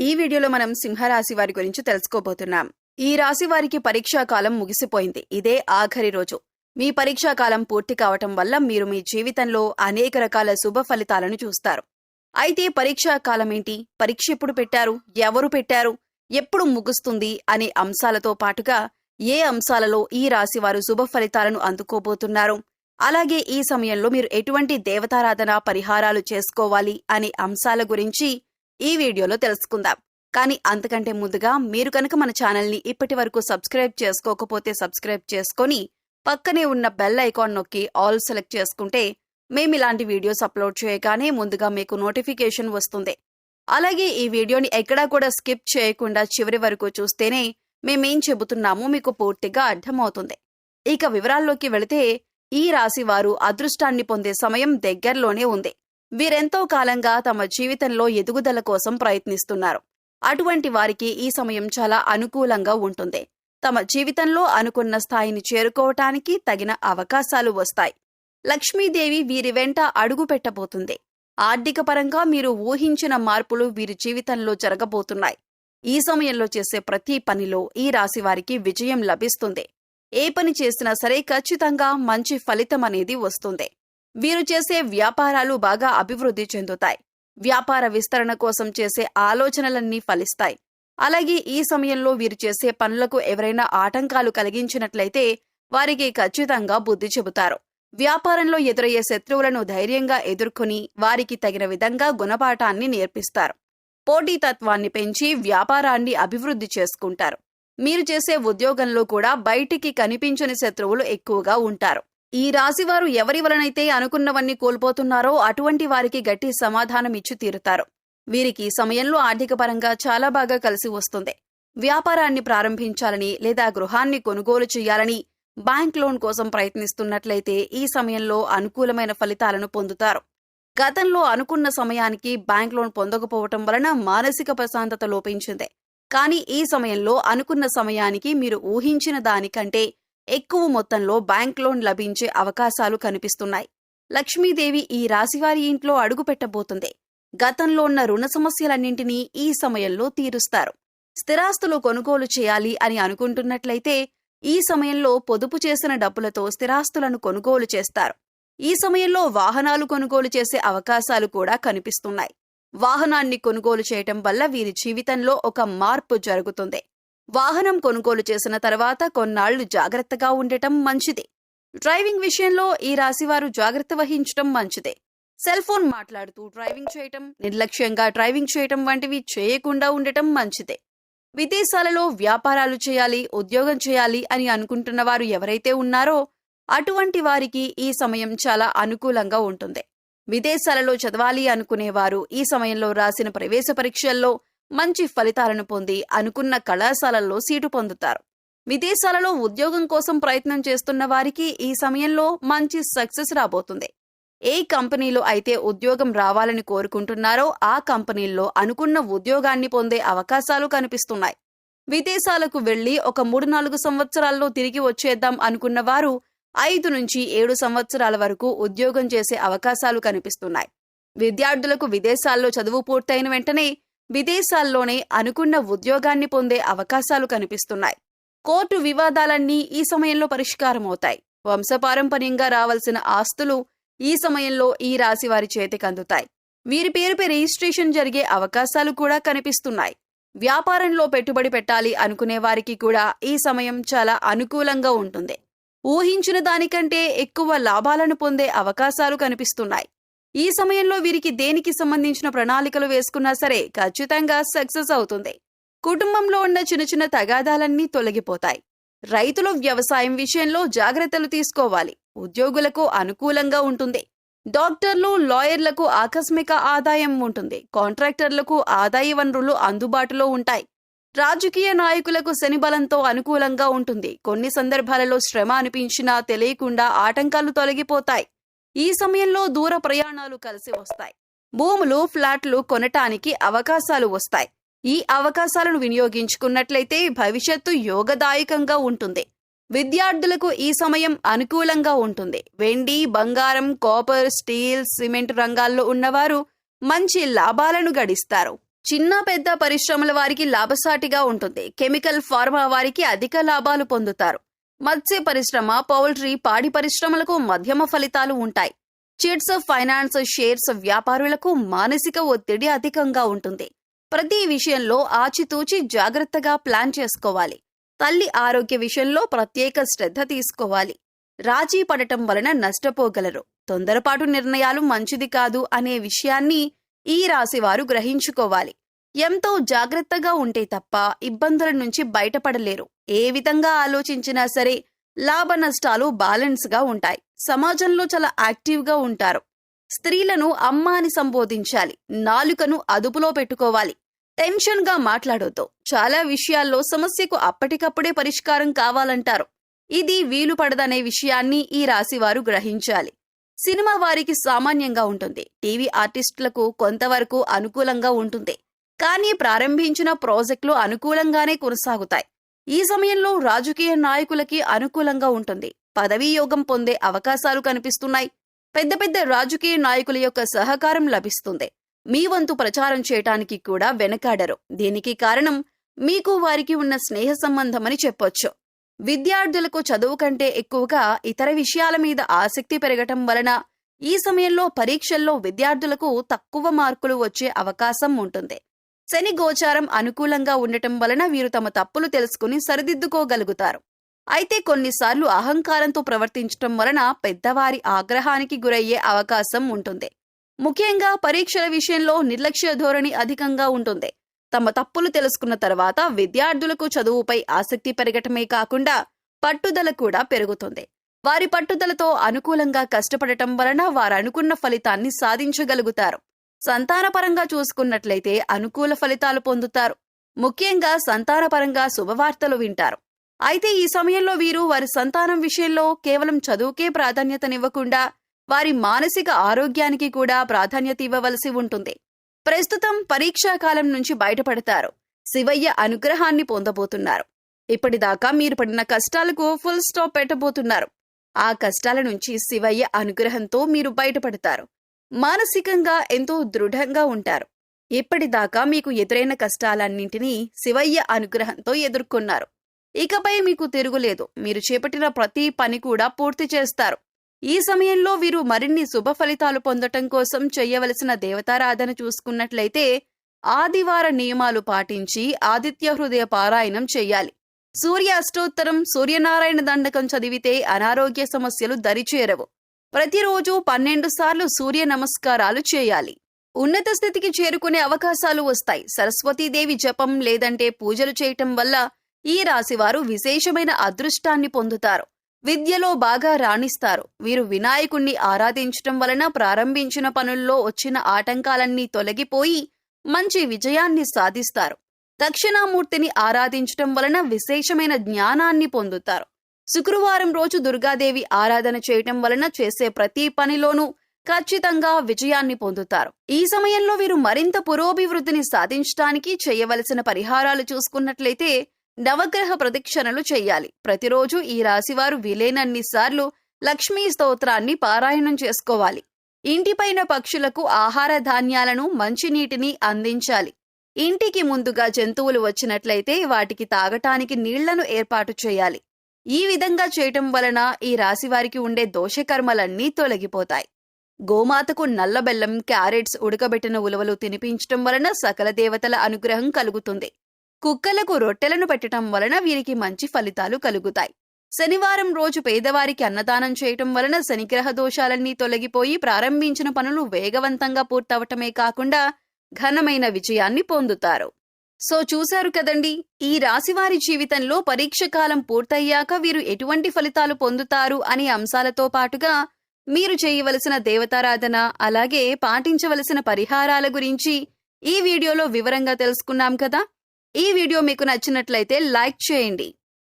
ఈ వీడియోలో మనం సింహరాశి వారి గురించి తెలుసుకోబోతున్నాం. ఈ రాశి వారికి పరీక్షా కాలం ముగిసిపోయింది. ఇదే ఆఖరి రోజు. మీ పరీక్షా కాలం పూర్తి కావటం వల్ల మీరు మీ జీవితంలో అనేక రకాల శుభ ఫలితాలను చూస్తారు. అయితే పరీక్షా కాలం ఏంటి? పరీక్ష ఎప్పుడు పెట్టారు? ఎవరు పెట్టారు? ఎప్పుడు ముగుస్తుంది? అనే అంశాలతో పాటుగా ఏ అంశాలలో ఈ రాశి వారు శుభ ఫలితాలను అందుకోబోతున్నారు? అలాగే ఈ సమయంలో మీరు ఎటువంటి దేవతారాధన పరిహారాలు చేసుకోవాలి? అనే అంశాల గురించి ఈ వీడియోలో తెలుసుకుందాం. కానీ అంతకంటే ముందుగా మీరు కనుక మన ఛానల్ని ఇప్పటి వరకు సబ్స్క్రైబ్ చేసుకోకపోతే సబ్స్క్రైబ్ చేసుకొని పక్కనే ఉన్న బెల్ ఐకాన్ నొక్కి ఆల్ సెలెక్ట్ చేసుకుంటే మేము ఇలాంటి వీడియోస్ అప్లోడ్ చేయగానే ముందుగా మీకు నోటిఫికేషన్ వస్తుంది. అలాగే ఈ వీడియోని ఎక్కడా కూడా స్కిప్ చేయకుండా చివరి వరకు చూస్తేనే మేమేం చెబుతున్నామో మీకు పూర్తిగా అర్థమవుతుంది. ఇక వివరాల్లోకి వెళితే ఈ రాశి వారు అదృష్టాన్ని పొందే సమయం దగ్గరలోనే ఉంది. వీరెంతో కాలంగా తమ జీవితంలో ఎదుగుదల కోసం ప్రయత్నిస్తున్నారు. అటువంటి వారికి ఈ సమయం చాలా అనుకూలంగా ఉంటుంది. తమ జీవితంలో అనుకున్న స్థాయిని చేరుకోవటానికి తగిన అవకాశాలు వస్తాయి. లక్ష్మీదేవి వీరి వెంట అడుగు పెట్టబోతుంది. ఆర్థిక పరంగా మీరు ఊహించిన మార్పులు వీరి జీవితంలో జరగబోతున్నాయి. ఈ సమయంలో చేసే ప్రతి పనిలో ఈ రాశి వారికి విజయం లభిస్తుంది. ఏ పని చేసినా సరే ఖచ్చితంగా మంచి ఫలితం అనేది వస్తుంది. వీరు చేసే వ్యాపారాలు బాగా అభివృద్ధి చెందుతాయి. వ్యాపార విస్తరణ కోసం చేసే ఆలోచనలన్నీ ఫలిస్తాయి. అలాగే ఈ సమయంలో వీరు చేసే పనులకు ఎవరైనా ఆటంకాలు కలిగించినట్లయితే వారికి ఖచ్చితంగా బుద్ధి చెబుతారు. వ్యాపారంలో ఎదురయ్యే శత్రువులను ధైర్యంగా ఎదుర్కొని వారికి తగిన విధంగా గుణపాఠాన్ని నేర్పిస్తారు. పోటీతత్వాన్ని పెంచి వ్యాపారాన్ని అభివృద్ధి చేసుకుంటారు. మీరు చేసే ఉద్యోగంలో కూడా బయటికి కనిపించని శత్రువులు ఎక్కువగా ఉంటారు. ఈ రాశివారు ఎవరి వలనైతే అనుకున్నవన్నీ కోల్పోతున్నారో అటువంటి వారికి గట్టి సమాధానం ఇచ్చి తీరుతారు. వీరికి సమయంలో ఆర్థిక పరంగా చాలా బాగా కలిసి వస్తుంది. వ్యాపారాన్ని ప్రారంభించాలని లేదా గృహాన్ని కొనుగోలు చేయాలని బ్యాంక్ లోన్ కోసం ప్రయత్నిస్తున్నట్లయితే ఈ సమయంలో అనుకూలమైన ఫలితాలను పొందుతారు. గతంలో అనుకున్న సమయానికి బ్యాంక్ లోన్ పొందకపోవటం వలన మానసిక ప్రశాంతత లోపించింది. కానీ ఈ సమయంలో అనుకున్న సమయానికి మీరు ఊహించిన దానికంటే ఎక్కువ మొత్తంలో బ్యాంక్ లోన్ లభించే అవకాశాలు కనిపిస్తున్నాయి. లక్ష్మీదేవి ఈ రాశివారి ఇంట్లో అడుగు పెట్టబోతుంది. గతంలో ఉన్న రుణ సమస్యలన్నింటినీ ఈ సమయంలో తీరుస్తారు. స్థిరాస్తులు కొనుగోలు చేయాలి అని అనుకుంటున్నట్లయితే ఈ సమయంలో పొదుపు చేసిన డబ్బులతో స్థిరాస్తులను కొనుగోలు చేస్తారు. ఈ సమయంలో వాహనాలు కొనుగోలు చేసే అవకాశాలు కూడా కనిపిస్తున్నాయి. వాహనాన్ని కొనుగోలు చేయటం వల్ల వీరి జీవితంలో ఒక మార్పు జరుగుతుంది. వాహనం కొనుగోలు చేసిన తర్వాత కొన్నాళ్ళు జాగ్రత్తగా ఉండటం మంచిది. డ్రైవింగ్ విషయంలో ఈ రాశివారు జాగ్రత్త వహించటం మంచిదే. సెల్ ఫోన్ మాట్లాడుతూ డ్రైవింగ్ చేయటం నిర్లక్ష్యంగా డ్రైవింగ్ చేయటం వంటివి చేయకుండా ఉండటం మంచిదే. విదేశాలలో వ్యాపారాలు చేయాలి ఉద్యోగం చేయాలి అని అనుకుంటున్న వారు ఎవరైతే ఉన్నారో అటువంటి వారికి ఈ సమయం చాలా అనుకూలంగా ఉంటుంది. విదేశాలలో చదవాలి అనుకునేవారు ఈ సమయంలో రాసిన ప్రవేశ పరీక్షల్లో మంచి ఫలితాలను పొంది అనుకున్న కళాశాలల్లో సీటు పొందుతారు. విదేశాలలో ఉద్యోగం కోసం ప్రయత్నం చేస్తున్న వారికి ఈ సమయంలో మంచి సక్సెస్ రాబోతుంది. ఏ కంపెనీలో అయితే ఉద్యోగం రావాలని కోరుకుంటున్నారో ఆ కంపెనీల్లో అనుకున్న ఉద్యోగాన్ని పొందే అవకాశాలు కనిపిస్తున్నాయి. విదేశాలకు వెళ్ళి ఒక మూడు నాలుగు సంవత్సరాల్లో తిరిగి వచ్చేద్దాం అనుకున్న వారు ఐదు నుంచి ఏడు సంవత్సరాల వరకు ఉద్యోగం చేసే అవకాశాలు కనిపిస్తున్నాయి. విద్యార్థులకు విదేశాల్లో చదువు పూర్తయిన వెంటనే విదేశాల్లోనే అనుకున్న ఉద్యోగాన్ని పొందే అవకాశాలు కనిపిస్తున్నాయి. కోర్టు వివాదాలన్నీ ఈ సమయంలో పరిష్కారమవుతాయి. వంశపారంపర్యంగా రావాల్సిన ఆస్తులు ఈ సమయంలో ఈ రాశి వారి చేతికి అందుతాయి. వీరి పేరుపై రిజిస్ట్రేషన్ జరిగే అవకాశాలు కూడా కనిపిస్తున్నాయి. వ్యాపారంలో పెట్టుబడి పెట్టాలి అనుకునే వారికి కూడా ఈ సమయం చాలా అనుకూలంగా ఉంటుంది. ఊహించిన దానికంటే ఎక్కువ లాభాలను పొందే అవకాశాలు కనిపిస్తున్నాయి. ఈ సమయంలో వీరికి దేనికి సంబంధించిన ప్రణాళికలు వేసుకున్నా సరే ఖచ్చితంగా సక్సెస్ అవుతుంది. కుటుంబంలో ఉన్న చిన్న చిన్న తగాదాలన్నీ తొలగిపోతాయి. రైతులు వ్యవసాయం విషయంలో జాగ్రత్తలు తీసుకోవాలి. ఉద్యోగులకు అనుకూలంగా ఉంటుంది. డాక్టర్లు లాయర్లకు ఆకస్మిక ఆదాయం ఉంటుంది. కాంట్రాక్టర్లకు ఆదాయ వనరులు అందుబాటులో ఉంటాయి. రాజకీయ నాయకులకు శనిబలంతో అనుకూలంగా ఉంటుంది. కొన్ని సందర్భాలలో శ్రమ అనిపించినా తెలియకుండా ఆటంకాలు తొలగిపోతాయి. ఈ సమయంలో దూర ప్రయాణాలు కలిసి వస్తాయి. భూములు ఫ్లాట్లు కొనటానికి అవకాశాలు వస్తాయి. ఈ అవకాశాలను వినియోగించుకున్నట్లయితే భవిష్యత్తు యోగదాయకంగా ఉంటుంది. విద్యార్థులకు ఈ సమయం అనుకూలంగా ఉంటుంది. వెండి బంగారం కాపర్ స్టీల్ సిమెంట్ రంగాల్లో ఉన్నవారు మంచి లాభాలను గడిస్తారు. చిన్న పెద్ద పరిశ్రమల వారికి లాభసాటిగా ఉంటుంది. కెమికల్ ఫార్మా వారికి అధిక లాభాలు పొందుతారు. మత్స్య పరిశ్రమ పౌల్ట్రీ పాడి పరిశ్రమలకు మధ్యమ ఫలితాలు ఉంటాయి. చిట్స్ ఫైనాన్స్ షేర్స్ వ్యాపారులకు మానసిక ఒత్తిడి అధికంగా ఉంటుంది. ప్రతి విషయంలో ఆచితూచి జాగ్రత్తగా ప్లాన్ చేసుకోవాలి. తల్లి ఆరోగ్య విషయంలో ప్రత్యేక శ్రద్ధ తీసుకోవాలి. రాజీ పడటం వలన నష్టపోగలరు. తొందరపాటు నిర్ణయాలు మంచిది కాదు అనే విషయాన్ని ఈ రాశివారు గ్రహించుకోవాలి. ఎంతో జాగ్రత్తగా ఉంటే తప్ప ఇబ్బందుల నుంచి బయటపడలేరు. ఏ విధంగా ఆలోచించినా సరే లాభ నష్టాలు బ్యాలెన్స్గా ఉంటాయి. సమాజంలో చాలా యాక్టివ్గా ఉంటారు. స్త్రీలను అమ్మ అని సంబోధించాలి. నాలుకను అదుపులో పెట్టుకోవాలి. టెన్షన్గా మాట్లాడొద్దు. చాలా విషయాల్లో సమస్యకు అప్పటికప్పుడే పరిష్కారం కావాలంటారు. ఇది వీలు పడదనే విషయాన్ని ఈ రాశివారు గ్రహించాలి. సినిమా వారికి సామాన్యంగా ఉంటుంది. టీవీ ఆర్టిస్టులకు కొంతవరకు అనుకూలంగా ఉంటుంది. కానీ ప్రారంభించిన ప్రాజెక్టులు అనుకూలంగానే కొనసాగుతాయి. ఈ సమయంలో రాజకీయ నాయకులకి అనుకూలంగా ఉంటుంది. పదవీ యోగం పొందే అవకాశాలు కనిపిస్తున్నాయి. పెద్ద పెద్ద రాజకీయ నాయకుల యొక్క సహకారం లభిస్తుంది. మీ వంతు ప్రచారం చేయటానికి కూడా వెనకాడరు. దీనికి కారణం మీకు వారికి ఉన్న స్నేహ సంబంధమని చెప్పొచ్చు. విద్యార్థులకు చదువు కంటే ఎక్కువగా ఇతర విషయాల మీద ఆసక్తి పెరగటం వలన ఈ సమయంలో పరీక్షల్లో విద్యార్థులకు తక్కువ మార్కులు వచ్చే అవకాశం ఉంటుంది. శని గోచారం అనుకూలంగా ఉండటం వలన వీరు తమ తప్పులు తెలుసుకుని సరిదిద్దుకోగలుగుతారు. అయితే కొన్నిసార్లు అహంకారంతో ప్రవర్తించటం వలన పెద్దవారి ఆగ్రహానికి గురయ్యే అవకాశం ఉంటుంది. ముఖ్యంగా పరీక్షల విషయంలో నిర్లక్ష్య ధోరణి అధికంగా ఉంటుంది. తమ తప్పులు తెలుసుకున్న తర్వాత విద్యార్థులకు చదువుపై ఆసక్తి పెరగటమే కాకుండా పట్టుదల కూడా పెరుగుతుంది. వారి పట్టుదలతో అనుకూలంగా కష్టపడటం వలన వారు అనుకున్న ఫలితాన్ని సాధించగలుగుతారు. సంతానపరంగా చూసుకున్నట్లయితే అనుకూల ఫలితాలు పొందుతారు. ముఖ్యంగా సంతానపరంగా శుభవార్తలు వింటారు. అయితే ఈ సమయంలో వీరు వారి సంతానం విషయంలో కేవలం చదువుకే ప్రాధాన్యతనివ్వకుండా వారి మానసిక ఆరోగ్యానికి కూడా ప్రాధాన్యత ఇవ్వవలసి ఉంటుంది. ప్రస్తుతం పరీక్షాకాలం నుంచి బయటపడతారు. శివయ్య అనుగ్రహాన్ని పొందబోతున్నారు. ఇప్పటిదాకా మీరు పడిన కష్టాలకు ఫుల్ స్టాప్ పెట్టబోతున్నారు. ఆ కష్టాల నుంచి శివయ్య అనుగ్రహంతో మీరు బయటపడతారు. మానసికంగా ఎంతో దృఢంగా ఉంటారు. ఇప్పటిదాకా మీకు ఎదురైన కష్టాలన్నింటినీ శివయ్య అనుగ్రహంతో ఎదుర్కొన్నారు. ఇకపై మీకు తిరుగులేదు. మీరు చేపట్టిన ప్రతి పని కూడా పూర్తి చేస్తారు. ఈ సమయంలో వీరు మరిన్ని శుభ ఫలితాలు పొందటం కోసం చేయవలసిన దేవతారాధన చూసుకున్నట్లయితే ఆదివార నియమాలు పాటించి ఆదిత్య హృదయ పారాయణం చెయ్యాలి సూర్య అష్టోత్తరం సూర్యనారాయణ దండకం చదివితే అనారోగ్య సమస్యలు దరిచేరవు. ప్రతిరోజు పన్నెండు సార్లు సూర్య నమస్కారాలు చేయాలి. ఉన్నత స్థితికి చేరుకునే అవకాశాలు వస్తాయి. సరస్వతీదేవి జపం లేదంటే పూజలు చేయటం వల్ల ఈ రాశివారు విశేషమైన అదృష్టాన్ని పొందుతారు. విద్యలో బాగా రాణిస్తారు. వీరు వినాయకుణ్ణి ఆరాధించటం వలన ప్రారంభించిన పనుల్లో వచ్చిన ఆటంకాలన్నీ తొలగిపోయి మంచి విజయాన్ని సాధిస్తారు. దక్షిణామూర్తిని ఆరాధించటం వలన విశేషమైన జ్ఞానాన్ని పొందుతారు. శుక్రవారం రోజు దుర్గాదేవి ఆరాధన చేయటం వలన చేసే ప్రతి పనిలోనూ ఖచ్చితంగా విజయాన్ని పొందుతారు. ఈ సమయంలో వీరు మరింత పురోభివృద్ధిని సాధించడానికి చేయవలసిన పరిహారాలు చూసుకున్నట్లయితే నవగ్రహ ప్రదక్షిణలు చెయ్యాలి ప్రతిరోజు ఈ రాశివారు వీలైనన్ని సార్లు లక్ష్మీ స్తోత్రాన్ని పారాయణం చేసుకోవాలి. ఇంటిపైన పక్షులకు ఆహార ధాన్యాలను మంచినీటిని అందించాలి. ఇంటికి ముందుగా జంతువులు వచ్చినట్లయితే వాటికి తాగటానికి నీళ్ళను ఏర్పాటు చేయాలి. ఈ విధంగా చేయటం వలన ఈ రాశివారికి ఉండే దోషకర్మలన్నీ తొలగిపోతాయి. గోమాతకు నల్ల బెల్లం క్యారెట్స్ ఉడకబెట్టిన ఉలవలు తినిపించటం వలన సకల దేవతల అనుగ్రహం కలుగుతుంది. కుక్కలకు రొట్టెలను పెట్టటం వలన వీరికి మంచి ఫలితాలు కలుగుతాయి. శనివారం రోజు పేదవారికి అన్నదానం చేయటం వలన శనిగ్రహ దోషాలన్నీ తొలగిపోయి ప్రారంభించిన పనులు వేగవంతంగా పూర్తవటమే కాకుండా ఘనమైన విజయాన్ని పొందుతారు. సో చూశారు కదండి ఈ రాశివారి జీవితంలో పరీక్ష కాలం పూర్తయ్యాక వీరు ఎటువంటి ఫలితాలు పొందుతారు అనే అంశాలతో పాటుగా మీరు చేయవలసిన దేవతారాధన అలాగే పాటించవలసిన పరిహారాల గురించి ఈ వీడియోలో వివరంగా తెలుసుకున్నాం కదా. ఈ వీడియో మీకు నచ్చినట్లయితే లైక్ చేయండి.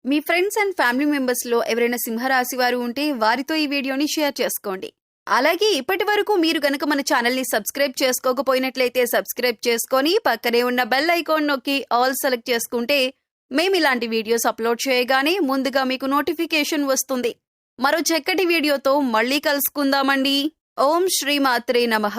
మీ ఫ్రెండ్స్ అండ్ ఫ్యామిలీ మెంబర్స్లో ఎవరైనా సింహరాశి వారు ఉంటే వారితో ఈ వీడియోని షేర్ చేసుకోండి. అలాగే ఇప్పటి వరకు మీరు గనక మన ఛానల్ని సబ్స్క్రైబ్ చేసుకోకపోయినట్లయితే సబ్స్క్రైబ్ చేసుకొని పక్కనే ఉన్న బెల్ ఐకాన్ నొక్కి ఆల్ సెలెక్ట్ చేసుకుంటే మేము ఇలాంటి వీడియోస్ అప్లోడ్ చేయగానే ముందుగా మీకు నోటిఫికేషన్ వస్తుంది. మరో చక్కటి వీడియోతో మళ్ళీ కలుసుకుందామండి. ఓం శ్రీమాత్రే నమః.